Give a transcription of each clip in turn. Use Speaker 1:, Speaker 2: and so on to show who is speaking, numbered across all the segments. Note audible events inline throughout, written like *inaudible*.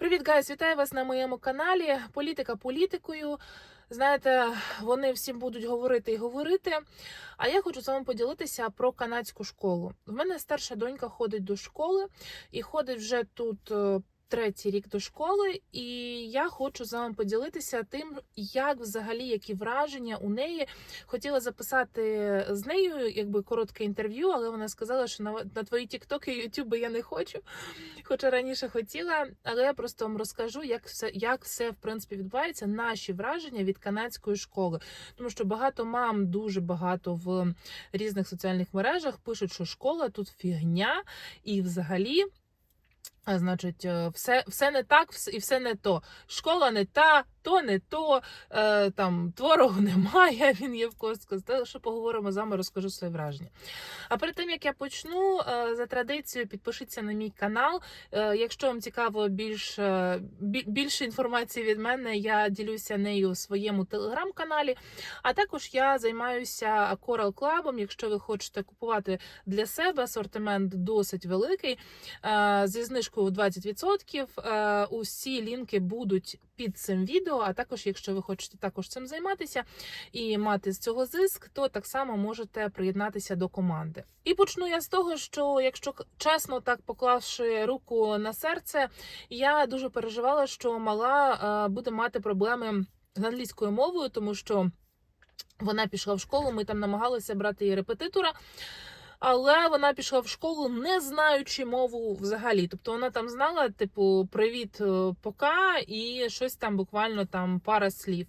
Speaker 1: Привіт, гайс! Вітаю вас на моєму каналі. Політика політикою. Знаєте, вони всім будуть говорити і говорити. А я хочу з вами поділитися про канадську школу. В мене старша донька ходить до школи і ходить вже тут. Третій рік до школи, і я хочу з вами поділитися тим, як взагалі які враження у неї. Хотіла записати з нею якби коротке інтерв'ю, але вона сказала, що на, на твої тіктоки і ютюби я не хочу. Хоча раніше хотіла, але я просто вам розкажу, як все, як все в принципі відбувається. Наші враження від канадської школи, тому що багато мам дуже багато в різних соціальних мережах пишуть, що школа тут фігня, і взагалі. А, значить, е, все, все не так, і все не то. Школа не та, то не то, е, там творогу *laughs* немає, він є в костку. Та що поговоримо з вами, розкажу свої враження. А перед тим як я почну, е, за традицією, підпишіться на мій канал. Е, Якщо вам цікаво більш, е, більше інформації від мене, я ділюся нею у своєму телеграм-каналі. А також я займаюся Coral Club. Якщо ви хочете купувати для себе асортимент досить великий. е, Зі знижкою 20%. Е, Усі лінки будуть під цим відео. А також, якщо ви хочете також цим займатися і мати з цього зиск, то так само можете приєднатися до команди. І почну я з того, що якщо чесно так поклавши руку на серце, я дуже переживала, що мала е, буде мати проблеми з англійською мовою, тому що. Вона пішла в школу, ми там намагалися брати її репетитора, але вона пішла в школу, не знаючи мову взагалі. Тобто вона там знала, типу, привіт, е, пока, і щось там буквально там пара слів.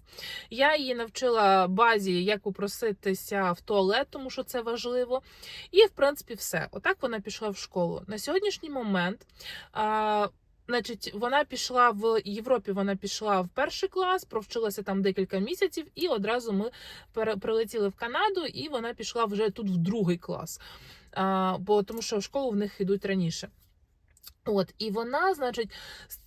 Speaker 1: Я її навчила базі, як попроситися в туалет, тому що це важливо. І в принципі, все. Отак вона пішла в школу. На сьогоднішній момент. Значить, вона пішла в Європі. Вона пішла в перший клас, провчилася там декілька місяців, і одразу ми прилетіли в Канаду, і вона пішла вже тут в другий клас. А, бо тому що в школу в них йдуть раніше. От, і вона, значить,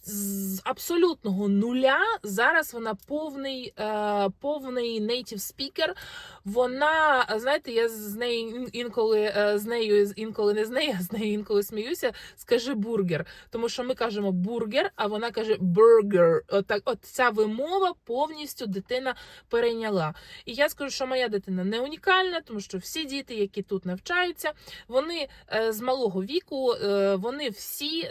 Speaker 1: з- абсолютного нуля зараз вона повний, е, повний native speaker. Вона, знаєте, я з нею інколи е, з нею інколи не з нею, а з нею інколи сміюся. Скажи бургер. Тому що ми кажемо бургер, а вона каже бургер. От, от ця вимова повністю дитина перейняла. І я скажу, що моя дитина не унікальна, тому що всі діти, які тут навчаються, вони е, з малого віку, е, вони всі,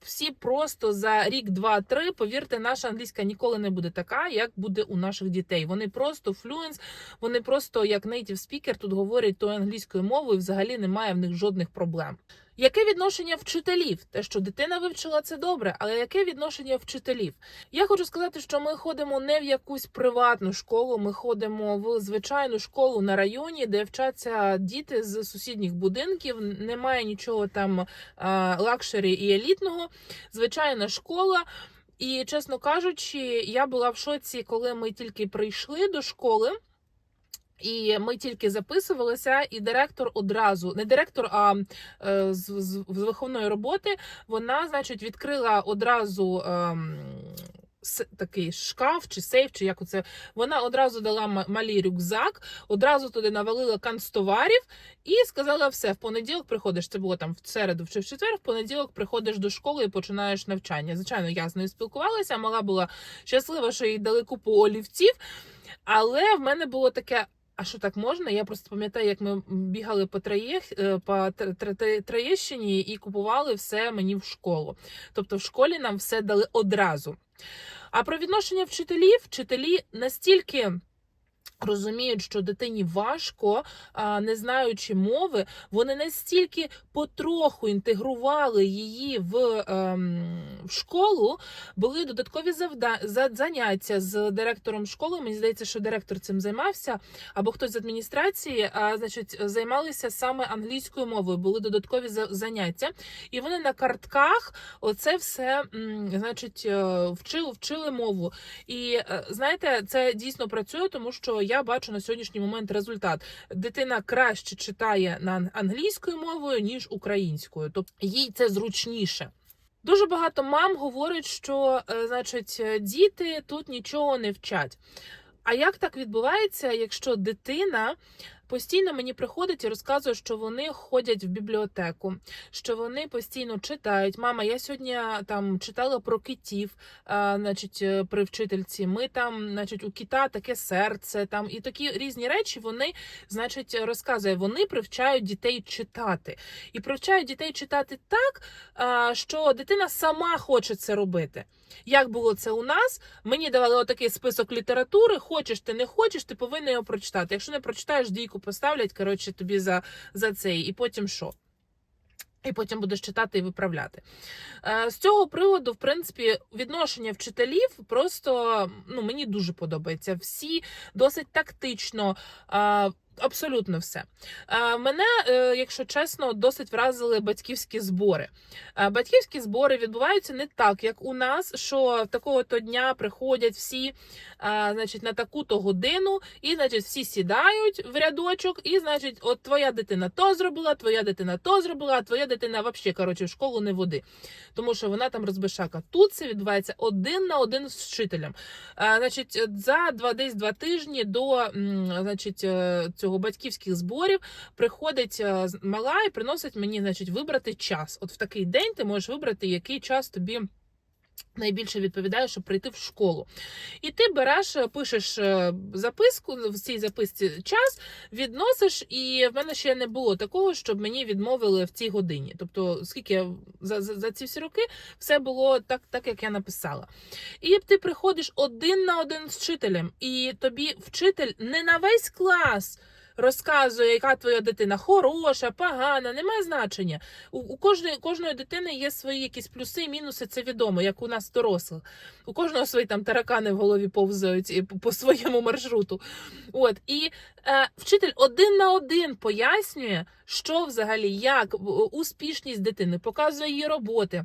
Speaker 1: всі просто за рік, два, три, повірте, наша англійська ніколи не буде така, як буде у наших дітей. Вони просто флюенс, вони просто як native speaker тут говорять тою англійською мовою, взагалі немає в них жодних проблем. Яке відношення вчителів? Те, що дитина вивчила, це добре, але яке відношення вчителів? Я хочу сказати, що ми ходимо не в якусь приватну школу, ми ходимо в звичайну школу на районі, де вчаться діти з сусідніх будинків. Немає нічого там лакшері і елітного. Звичайна школа. І чесно кажучи, я була в шоці, коли ми тільки прийшли до школи. І ми тільки записувалися, і директор одразу, не директор, а е, з, з, з виховної роботи, вона, значить, відкрила одразу. с- Такий шкаф чи сейф, чи як оце. Вона одразу дала малій рюкзак, одразу туди навалила канцтоварів і сказала: все, в понеділок приходиш. Це було там в середу чи в четвер. В понеділок приходиш до школи і починаєш навчання. Звичайно, я з нею спілкувалася. Мала була щаслива, що їй дали купу олівців. Але в мене було таке. А що так можна? Я просто пам'ятаю, як ми бігали по Троєх, е, по Тр- Тр- Тр- Троєщині і купували все мені в школу. Тобто в школі нам все дали одразу. А про відношення вчителів, вчителі настільки. Розуміють, що дитині важко, не знаючи мови, вони настільки потроху інтегрували її в, ем, в школу, були додаткові завда... заняття з директором школи. Мені здається, що директор цим займався, або хтось з адміністрації, а, значить, займалися саме англійською мовою. Були додаткові заняття, і вони на картках оце все значить е, вчили, вчили мову. І е, знаєте, це дійсно працює, тому що я бачу на сьогоднішній момент результат. Дитина краще читає на англійською мовою ніж українською, тобто їй це зручніше. Дуже багато мам говорять, що е, значить діти тут нічого не вчать. А як так відбувається, якщо дитина постійно мені приходить і розказує, що вони ходять в бібліотеку, що вони постійно читають. Мама, я сьогодні там читала про китів, а, значить, е, при вчительці. Ми там, значить, у кита таке серце, там і такі різні речі вони, значить, розказує. Вони привчають дітей читати і привчають дітей читати так, а, що дитина сама хоче це робити. Як було це у нас? Мені давали отакий список літератури. Хочеш ти не хочеш, ти повинен його прочитати. Якщо не прочитаєш, дійку поставлять коротше тобі за, за цей, і потім що? І потім будеш читати і виправляти. Е, З цього приводу, в принципі, відношення вчителів просто ну, мені дуже подобається. Всі досить тактично. Абсолютно все. Мене, е, якщо чесно, досить вразили батьківські збори. Батьківські збори відбуваються не так, як у нас, що такого-то дня приходять всі значить, на таку-то годину, і значить, всі сідають в рядочок, і значить, от твоя дитина то зробила, твоя дитина то зробила, а твоя дитина взагалі коротше, в школу не води, тому що вона там розбишака. Тут це відбувається один на один з вчителем. Значить, за два десь два тижні до значить, е, цього батьківських зборів приходить е, мала і приносить мені, значить, вибрати час. От в такий день ти можеш вибрати, який час тобі. Найбільше відповідає, щоб прийти в школу. І ти береш, е, пишеш е, записку в цій записці час, відносиш, і в мене ще не було такого, щоб мені відмовили в цій годині. Тобто, скільки я за, за, за ці всі роки все було так, так, як я написала. І ти приходиш один на один з вчителем, і тобі вчитель не на весь клас. Розказує, яка твоя дитина хороша, погана, немає значення. У, у кожної, кожної дитини є свої якісь плюси і мінуси, це відомо, як у нас дорослих. У кожного свої там таракани в голові повзають по своєму маршруту. От і е, вчитель один на один пояснює, що взагалі, як успішність дитини, показує її роботи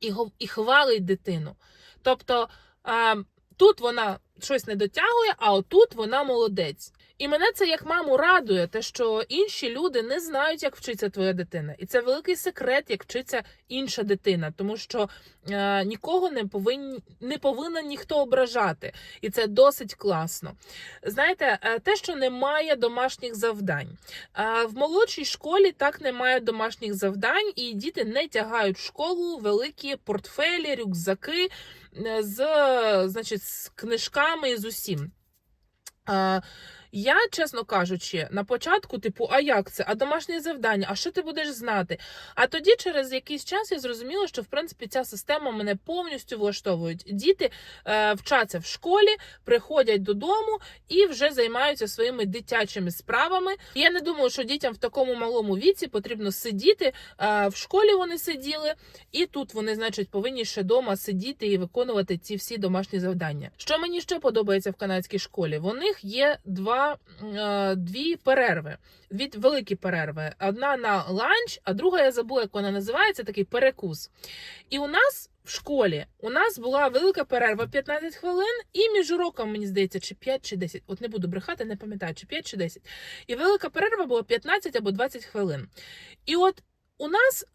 Speaker 1: і, і хвалить дитину. Тобто е, тут вона щось не дотягує, а отут вона молодець. І мене це як маму радує, те, що інші люди не знають, як вчиться твоя дитина. І це великий секрет, як вчиться інша дитина, тому що е, нікого не повинні не повинен ніхто ображати, і це досить класно. Знаєте, е, те, що немає домашніх завдань. Е, в молодшій школі так немає домашніх завдань, і діти не тягають в школу великі портфелі, рюкзаки е, з, значить, з книжками і з усім. Е, я, чесно кажучи, на початку, типу, а як це? А домашнє завдання? А що ти будеш знати? А тоді, через якийсь час, я зрозуміла, що в принципі ця система мене повністю влаштовує. Діти е, вчаться в школі, приходять додому і вже займаються своїми дитячими справами. Я не думаю, що дітям в такому малому віці потрібно сидіти. Е, в школі вони сиділи, і тут вони, значить, повинні ще вдома сидіти і виконувати ці всі домашні завдання. Що мені ще подобається в канадській школі? В них є два е, дві перерви. Дві великі перерви. Одна на ланч, а друга я забула, як вона називається, такий перекус. І у нас. В школі у нас була велика перерва 15 хвилин, і між уроком, мені здається, чи 5 чи 10. От не буду брехати, не пам'ятаю, чи 5 чи 10. І велика перерва була 15 або 20 хвилин. І от у нас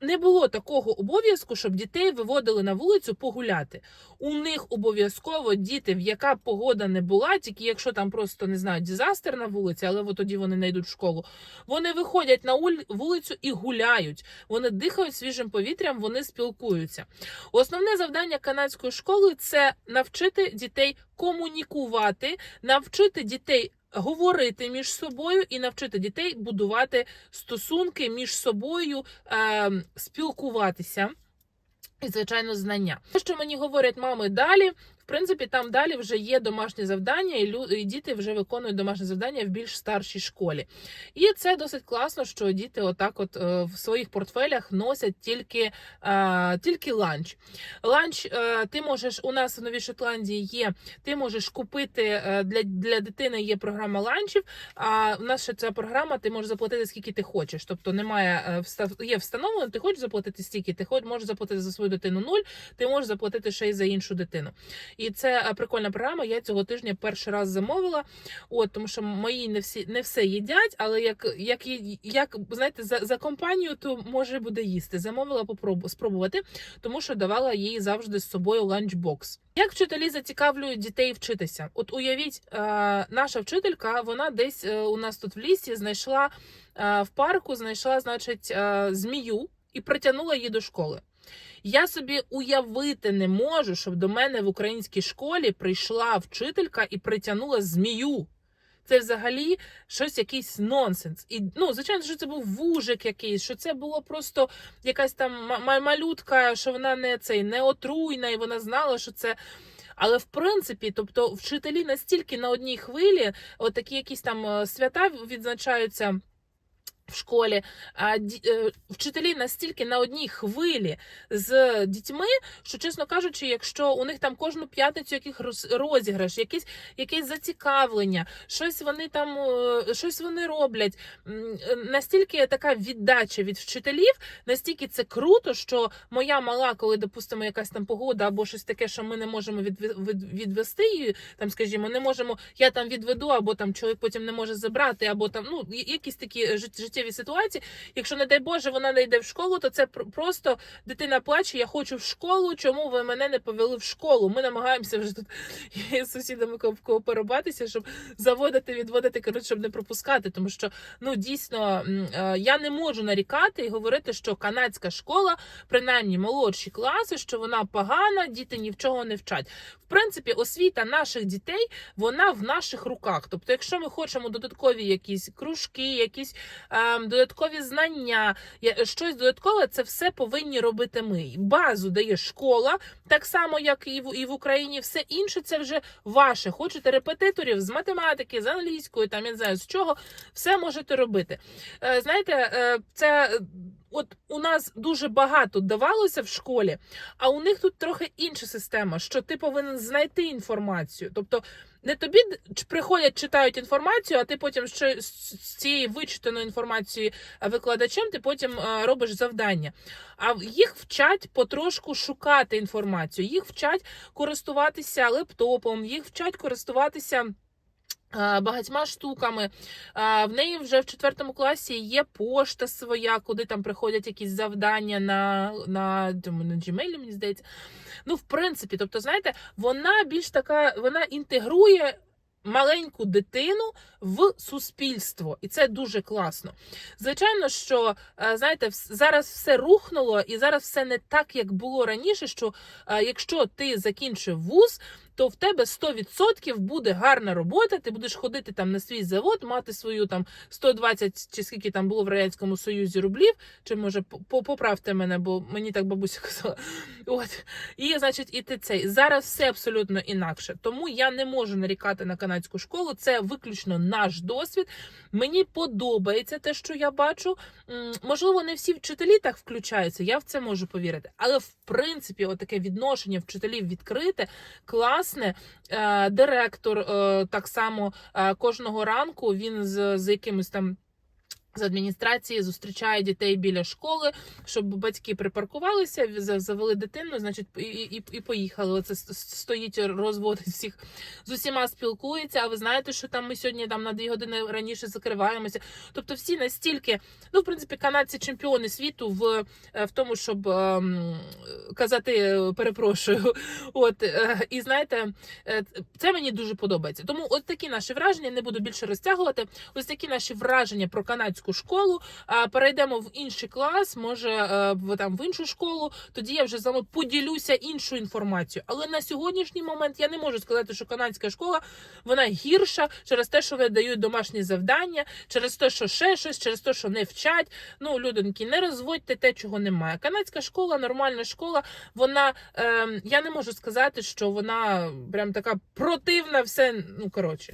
Speaker 1: не було такого обов'язку, щоб дітей виводили на вулицю погуляти. У них обов'язково діти, в яка погода не була, тільки якщо там просто не знаю, дизастер на вулиці, але от тоді вони не йдуть в школу. Вони виходять на вулицю і гуляють. Вони дихають свіжим повітрям, вони спілкуються. Основне завдання канадської школи це навчити дітей комунікувати, навчити дітей. Говорити між собою і навчити дітей будувати стосунки між собою, е, спілкуватися і, звичайно, знання. Те, що мені говорять мами далі, принципі, там далі вже є домашні завдання, і, лю- і діти вже виконують домашні завдання в більш старшій школі. І це досить класно, що діти отак, от е, в своїх портфелях носять тільки, е, тільки ланч. Ланч е, ти можеш у нас в Новій Шотландії є. Ти можеш купити е, для, для дитини є програма ланчів. А в нас ще ця програма, ти можеш заплатити скільки ти хочеш. Тобто немає е, є встановлено, ти хочеш заплатити стільки, ти хоч можеш заплатити за свою дитину нуль, ти можеш заплатити ще й за іншу дитину. І це е, прикольна програма. Я цього тижня перший раз замовила. От тому, що мої не всі не все їдять, але як як, як знаєте, за, за компанію, то може буде їсти. Замовила попробу спробувати, тому що давала їй завжди з собою ланчбокс. Як вчителі зацікавлюють дітей вчитися? От уявіть, е, наша вчителька, вона десь е, у нас тут в лісі знайшла в парку, знайшла, значить, змію і притягнула її до школи. Я собі уявити не можу, щоб до мене в українській школі прийшла вчителька і притягнула змію. Це взагалі щось якийсь нонсенс. І ну, звичайно, що це був вужик якийсь, що це було просто якась там ма- ма- малютка, що вона не цей не отруйна, і вона знала, що це. Але в принципі, тобто, вчителі настільки на одній хвилі, от такі якісь там е, свята відзначаються. В школі а е, вчителі настільки на одній хвилі з дітьми, що чесно кажучи, якщо у них там кожну п'ятницю яких роз- розіграш, якісь якесь зацікавлення, щось вони там е, щось вони роблять. е, Настільки така віддача від вчителів, настільки це круто, що моя мала, коли допустимо якась там погода або щось таке, що ми не можемо відве- від- відвести її, там, скажімо, не можемо, я там відведу, або там чоловік потім не може забрати, або там ну якісь такі жит- життєві ситуації. Якщо не дай Боже, вона не йде в школу, то це просто дитина плаче. Я хочу в школу. Чому ви мене не повели в школу? Ми намагаємося вже тут *laughs* з сусідами ко- кооперуватися, щоб заводити, відводити, коротше, щоб не пропускати. Тому що ну дійсно е, я не можу нарікати і говорити, що канадська школа, принаймні молодші класи, що вона погана, діти ні в чого не вчать. В принципі, освіта наших дітей вона в наших руках. Тобто, якщо ми хочемо додаткові якісь кружки, якісь ем, додаткові знання, щось додаткове, це все повинні робити ми. Базу дає школа, так само як і в, і в Україні. Все інше це вже ваше. Хочете репетиторів з математики, з англійської, там я не знаю з чого, все можете робити. Е, знаєте, е, це. От у нас дуже багато давалося в школі, а у них тут трохи інша система, що ти повинен знайти інформацію. Тобто не тобі приходять, читають інформацію, а ти потім ще з з цієї вичитаної інформації е, викладачем, ти потім е, робиш завдання. А їх вчать потрошку шукати інформацію, їх вчать користуватися лептопом, їх вчать користуватися. Е, Багатьма штуками в неї вже в четвертому класі є пошта своя, куди там приходять якісь завдання на, на, на Gmail, мені здається. Ну, в принципі, тобто, знаєте, вона більш така, вона інтегрує маленьку дитину в суспільство, і це дуже класно. Звичайно, що е, знаєте, зараз все рухнуло, і зараз все не так, як було раніше. Що е, якщо ти закінчив вуз, то в тебе 100% буде гарна робота. Ти будеш ходити там на свій завод, мати свою там 120 чи скільки там було в радянському союзі рублів. Чи може поправте мене, бо мені так бабуся *laughs* казала. От і значить, і ти цей зараз все абсолютно інакше. Тому я не можу нарікати на канадську школу. Це виключно наш досвід. Мені подобається те, що я бачу. Можливо, не всі вчителі так включаються. Я в це можу повірити. Але в принципі, отаке відношення вчителів відкрите, класне. Е, Директор е, так само е, кожного ранку він з, з якимось там. З адміністрації зустрічає дітей біля школи, щоб батьки припаркувалися, за- завели дитину, значить, і, і, і поїхали. Оце стоїть, розводить всіх з усіма спілкується. А ви знаєте, що там ми сьогодні там на дві години раніше закриваємося. Тобто, всі настільки, ну в принципі, канадці чемпіони світу в, е, в тому, щоб ем, казати е, перепрошую. *laughs* От е, і знаєте, е, це мені дуже подобається. Тому от такі наші враження не буду більше розтягувати. Ось такі наші враження про канадську школу. А перейдемо в інший клас, може е, там в іншу школу. Тоді я вже з вами поділюся іншою інформацією. Але на сьогоднішній момент я не можу сказати, що канадська школа вона гірша через те, що вони дають домашні завдання, через те, що ще щось, через те, що не вчать. Ну, людоньки, не розводьте те, чого немає. Канадська школа, нормальна школа. Вона е, я не можу сказати, що вона прям така противна, все. Ну коротше.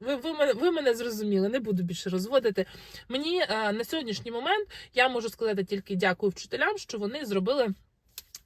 Speaker 1: Ви, ви, мене, ви мене зрозуміли, не буду більше розводити. Мені е, на сьогоднішній момент я можу сказати тільки дякую вчителям, що вони зробили.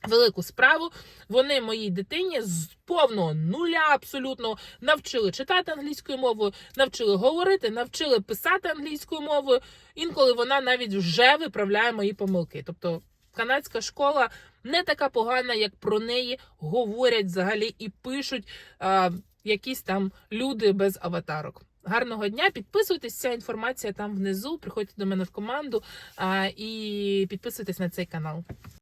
Speaker 1: Велику справу вони моїй дитині з повного нуля абсолютно навчили читати англійською мовою, навчили говорити, навчили писати англійською мовою. Інколи вона навіть вже виправляє мої помилки. Тобто канадська школа не така погана, як про неї говорять взагалі і пишуть а, якісь там люди без аватарок. Гарного дня, підписуйтесь, ця інформація там внизу. Приходьте до мене в команду а, і підписуйтесь на цей канал.